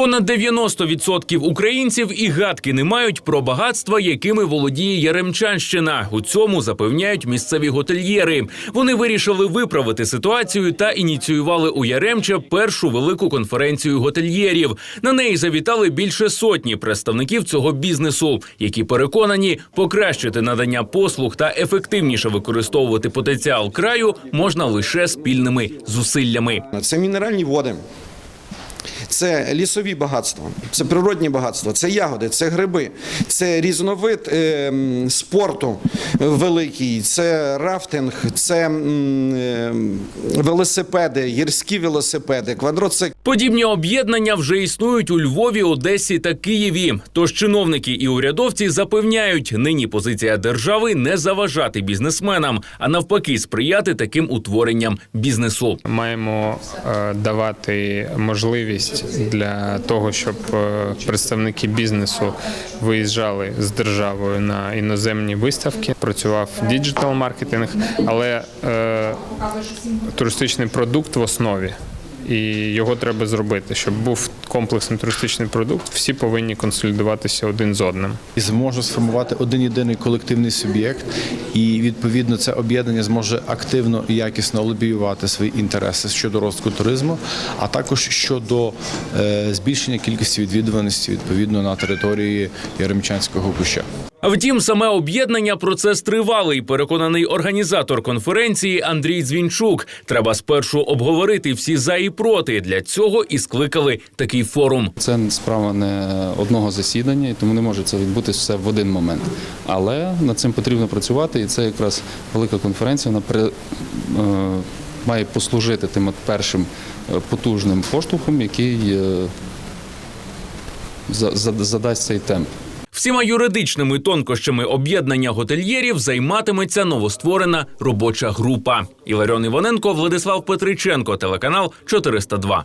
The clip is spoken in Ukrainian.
Понад 90% українців і гадки не мають про багатства, якими володіє Яремчанщина. У цьому запевняють місцеві готельєри. Вони вирішили виправити ситуацію та ініціювали у Яремча першу велику конференцію готельєрів. На неї завітали більше сотні представників цього бізнесу, які переконані, покращити надання послуг та ефективніше використовувати потенціал краю можна лише спільними зусиллями. Це мінеральні води. Це лісові багатства, це природні багатства, це ягоди, це гриби, це різновид е, спорту великий, це рафтинг, це е, велосипеди, гірські велосипеди, квадроцикли. Подібні об'єднання вже існують у Львові, Одесі та Києві. Тож чиновники і урядовці запевняють, нині позиція держави не заважати бізнесменам, а навпаки, сприяти таким утворенням бізнесу. Маємо е, давати можливість для того, щоб е, представники бізнесу виїжджали з державою на іноземні виставки. Працював діджитал маркетинг, але е, туристичний продукт в основі. І його треба зробити, щоб був комплексний туристичний продукт. Всі повинні консолідуватися один з одним. і зможе сформувати один єдиний колективний суб'єкт, і відповідно це об'єднання зможе активно і якісно лобіювати свої інтереси щодо розвитку туризму, а також щодо е, збільшення кількості відвідуваності відповідно на території Яремчанського куща. Втім, саме об'єднання процес тривалий. Переконаний організатор конференції Андрій Дзвінчук. Треба спершу обговорити всі за і проти. Для цього і скликали такий форум. Це справа не одного засідання, і тому не може це відбутися все в один момент. Але над цим потрібно працювати, і це якраз велика конференція. Вона при, е, має послужити тим от першим е, потужним поштовхом, який е, за- за- задасть цей темп. Всіма юридичними тонкощами об'єднання готельєрів займатиметься новостворена робоча група. Іларіон Іваненко, Владислав Петриченко, телеканал 402.